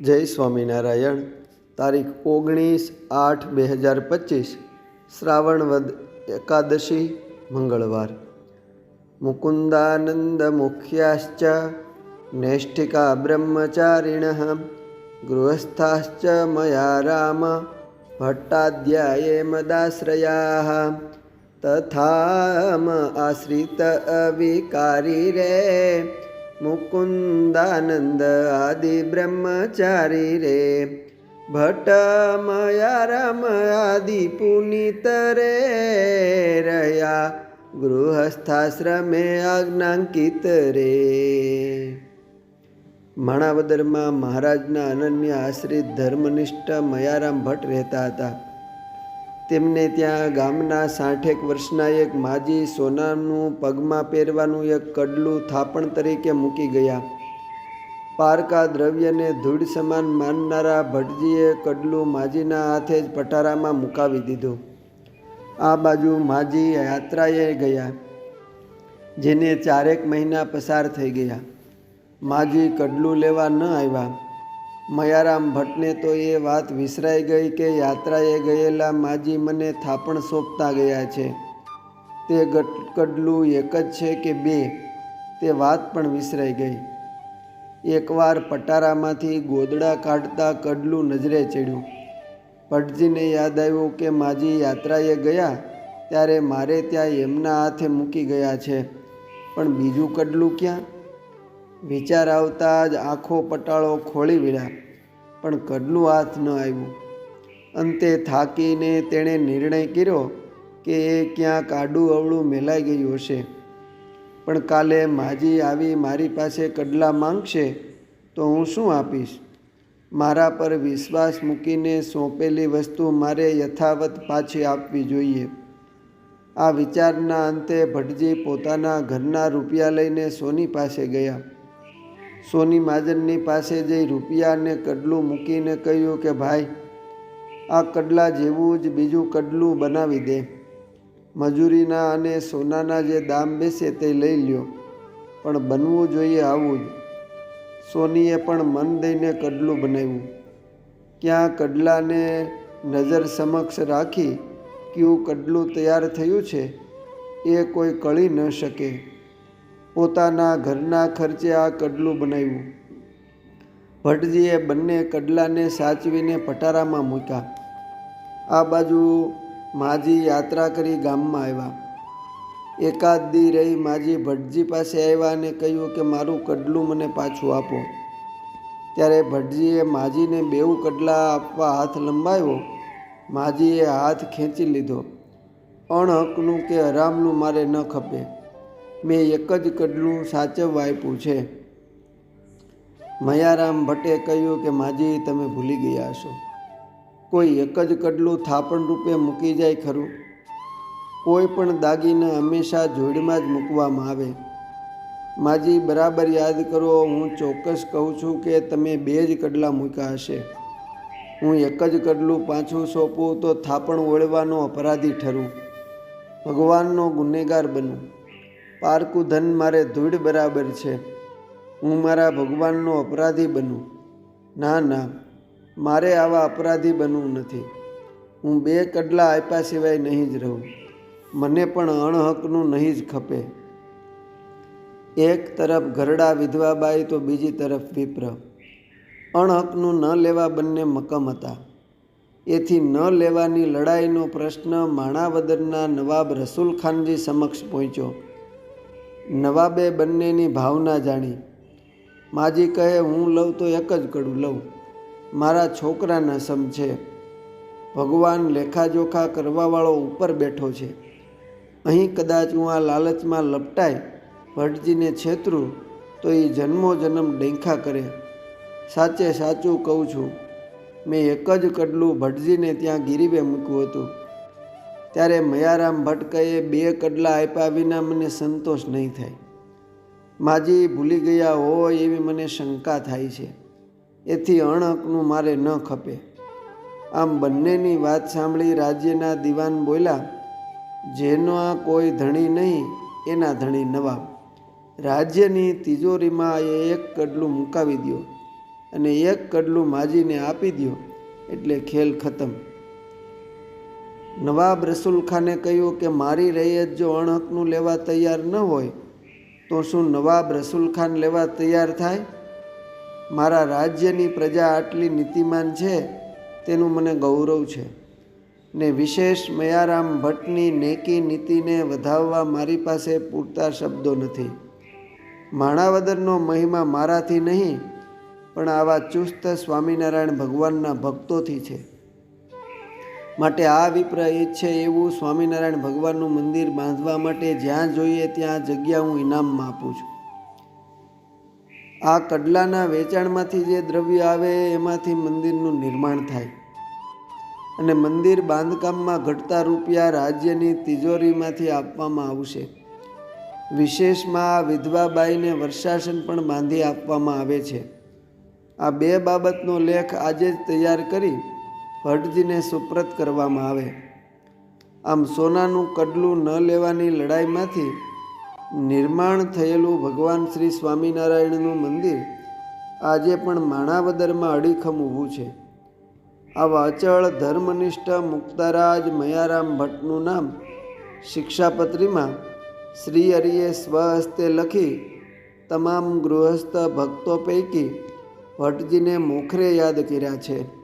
જય સ્વામિનારાયણ. તારીખ ઓગણીસ આઠ બે હજાર પચીસ શ્રાવણવદ એકાદશી, મંગળવાર. મુકુંદાનંદ મુખ્યાશ્ચ, નૈષ્ઠિકા બ્રહ્મચારિણ, ગૃહસ્થાશ્ચ મયા રામ ભટ્ટાધ્યાયે મદાશ્રયા તથામ આશ્રિત અવિકારી રે. મુકુંદાનંદ આદિ બ્રહ્મચારી રે. ભટ્ટ રમ રામ આદિ પુનિત રે રહ્યા. ગૃહસ્થાશ્રમે આજ્ઞાંકિત રે. માણાવદરમાં મહારાજના અનન્ય આશ્રિત ધર્મનિષ્ઠ મયારામ ભટ્ટ રહેતા હતા. તેમને ત્યાં ગામના સાઠેક વર્ષના એક માજી સોનાનું પગમાં પહેરવાનું એક કડલું થાપણ તરીકે મૂકી ગયા. પારકા દ્રવ્યને ધૂળ સમાન માનનારા ભટજીએ કડલું માજીના હાથે જ પટારામાં મુકાવી દીધું. આ બાજુ માજી યાત્રાએ ગયા, જેને ચારેક મહિના પસાર થઈ ગયા. માજી કડલું લેવા ન આવ્યા. મયારામ ભટ્ટને તો એ વાત વિસરાઈ ગઈ કે યાત્રાએ ગયેલા માજી મને થાપણ સોંપતા ગયા છે. તે ગટકડલું એક જ છે કે બે, તે વાત પણ વિસરાઈ ગઈ. એકવાર પટારામાંથી ગોદડા કાઢતા કડલું નજરે ચડ્યું. ભટ્ટજીને યાદ આવ્યું કે માજી યાત્રાએ ગયા ત્યારે મારે ત્યાં એમના હાથે મૂકી ગયા છે. પણ બીજું કડલું ક્યાં? વિચાર આવતા જ આખો પટાળો ખોળી વીળ્યા પણ કડલું હાથ ન આવ્યું. અંતે થાકીને તેણે નિર્ણય કર્યો કે એ ક્યાંક આડું અવળું મેલાઈ ગયું હશે. પણ કાલે માજી આવી મારી પાસે કડલા માંગશે તો હું શું આપીશ? મારા પર વિશ્વાસ મૂકીને સોંપેલી વસ્તુ મારે યથાવત પાછી આપવી જોઈએ. આ વિચારના અંતે ભટજી પોતાના ઘરના રૂપિયા લઈને સોની પાસે ગયા. સોની મહાજનની પાસે જઈ રૂપિયાને કડલું મૂકીને કહ્યું કે, ભાઈ, આ કડલા જેવું જ બીજું કડલું બનાવી દે. મજૂરીના અને સોનાના જે દામ બેસે તે લઈ લ્યો, પણ બનવું જોઈએ આવું જ. સોનીએ પણ મન દઈને કડલું બનાવ્યું. ક્યાં કડલાને નજર સમક્ષ રાખી કયું કડલું તૈયાર થયું છે, એ કોઈ કળી ન શકે. પોતાના ઘરના ખર્ચે આ કડલું બનાવ્યું. ભટ્ટજીએ બંને કડલાને સાચવીને પટારામાં મૂક્યા. આ બાજુ માજી યાત્રા કરી ગામમાં આવ્યા. એકાદ દી રહી માજી ભટજી પાસે આવ્યા અને કહ્યું કે મારું કડલું મને પાછું આપો. ત્યારે ભટજીએ માજીને બેઉ કડલા આપવા હાથ લંબાવ્યો. માજીએ હાથ ખેંચી લીધો. અણહકનું કે હરામનું મારે ન ખપે. મેં એક જ કડલું સાચવવા આપ્યું છે મયારામ ભટ્ટે કહ્યું કે, માજી, તમે ભૂલી ગયા હશો. કોઈ એક જ કડલું થાપણ રૂપે મૂકી જાય ખરું. કોઈ પણ દાગીને હંમેશા જોડમાં જ મૂકવામાં આવે. માજી, બરાબર યાદ કરો, હું ચોક્કસ કહું છું કે, તમે બે જ કડલા મૂક્યા હશે. હું એક જ કડલું પાછું સોંપું તો થાપણ ઓળવાનો અપરાધી ઠરું. ભગવાનનો ગુનેગાર બનું. પારકું ધન મારે ધૂળ બરાબર છે. હું મારા ભગવાનનો અપરાધી બનું. ના ના, મારે આવા અપરાધી બનવું નથી. હું બે કડલા આપ્યા સિવાય નહીં જ રહું. મને પણ અણહકનું નહીં જ ખપે. એક તરફ ઘરડા વિધવાબાઈ તો બીજી તરફ વિપ્ર. અણહકનું ન લેવા બંને મકમ હતા. એથી ન લેવાની લડાઈનો પ્રશ્ન માણાવદરના નવાબ રસુલ ખાનજી સમક્ષ પહોંચ્યો. નવાબે બંનેની ભાવના જાણી. માજી કહે, હું લઉં તો એક જ કડું લઉં. મારા છોકરાના સમ છે. ભગવાન લેખાજોખા કરવાવાળો ઉપર બેઠો છે. અહીં કદાચ હું આ લાલચમાં લપટાય, ભટજીને છેતરું, તો એ જન્મો જન્મ ડેંખા કરે. સાચે સાચું કહું છું. મેં એક જ કડલું ભટજીને ત્યાં ગીરીબે મૂક્યું હતું. ત્યારે મયારામ ભટકાએ બે કડલા આપ્યા વિના મને સંતોષ નહીં થાય. માજી ભૂલી ગયા હોય એવી મને શંકા થાય છે. એથી અણહકનું મારે ન ખપે. આમ બંનેની વાત સાંભળી રાજ્યના દિવાન બોલ્યા, જેનો આ કોઈ ધણી નહીં, એના ધણી નવાબ. રાજ્યની તિજોરીમાં એ એક કડલું મુકાવી દો અને એક કડલું માજીને આપી દ્યો, એટલે ખેલ ખતમ. નવાબ રસુલ ખાને કહ્યું કે મારી રૈયત જો અણહકનું લેવા તૈયાર ન હોય, તો શું નવાબ રસુલ ખાન લેવા તૈયાર થાય? મારા રાજ્યની પ્રજા આટલી નીતિમાન છે, તેનું મને ગૌરવ છે. ને વિશેષ મયારામ ભટ્ટની નેકી નીતિને વધાવવા મારી પાસે પૂરતા શબ્દો નથી. માણાવદરનો મહિમા મારાથી નહીં, પણ આવા ચુસ્ત સ્વામિનારાયણ ભગવાનના ભક્તોથી છે. માટે આ વિપ્ર ઈચ્છે એવું સ્વામિનારાયણ ભગવાનનું મંદિર બાંધવા માટે જ્યાં જોઈએ ત્યાં જગ્યા હું ઇનામમાં આપું છું. આ કડલાના વેચાણમાંથી જે દ્રવ્ય આવે એમાંથી મંદિરનું નિર્માણ થાય. અને મંદિર બાંધકામમાં ઘટતા રૂપિયા રાજ્યની તિજોરીમાંથી આપવામાં આવશે. વિશેષમાં આ વિધવાબાઈને વર્ષાસન પણ બાંધી આપવામાં આવે છે. આ બે બાબતનો લેખ આજે જ તૈયાર કરી ભટ્ટજીને સુપ્રત કરવામાં આવે. આમ સોનાનું કડલું ન લેવાની લડાઈમાંથી નિર્માણ થયેલું ભગવાન શ્રી સ્વામિનારાયણનું મંદિર આજે પણ માણાવદરમાં અડીખમ ઊભું છે. આવા અચળ ધર્મનિષ્ઠ મુક્તારાજ મયારામ ભટ્ટનું નામ શિક્ષાપત્રીમાં શ્રી હરિએ સ્વહસ્તે લખી તમામ ગૃહસ્થ ભક્તો પૈકી ભટ્ટજીને મોખરે યાદ કર્યા છે.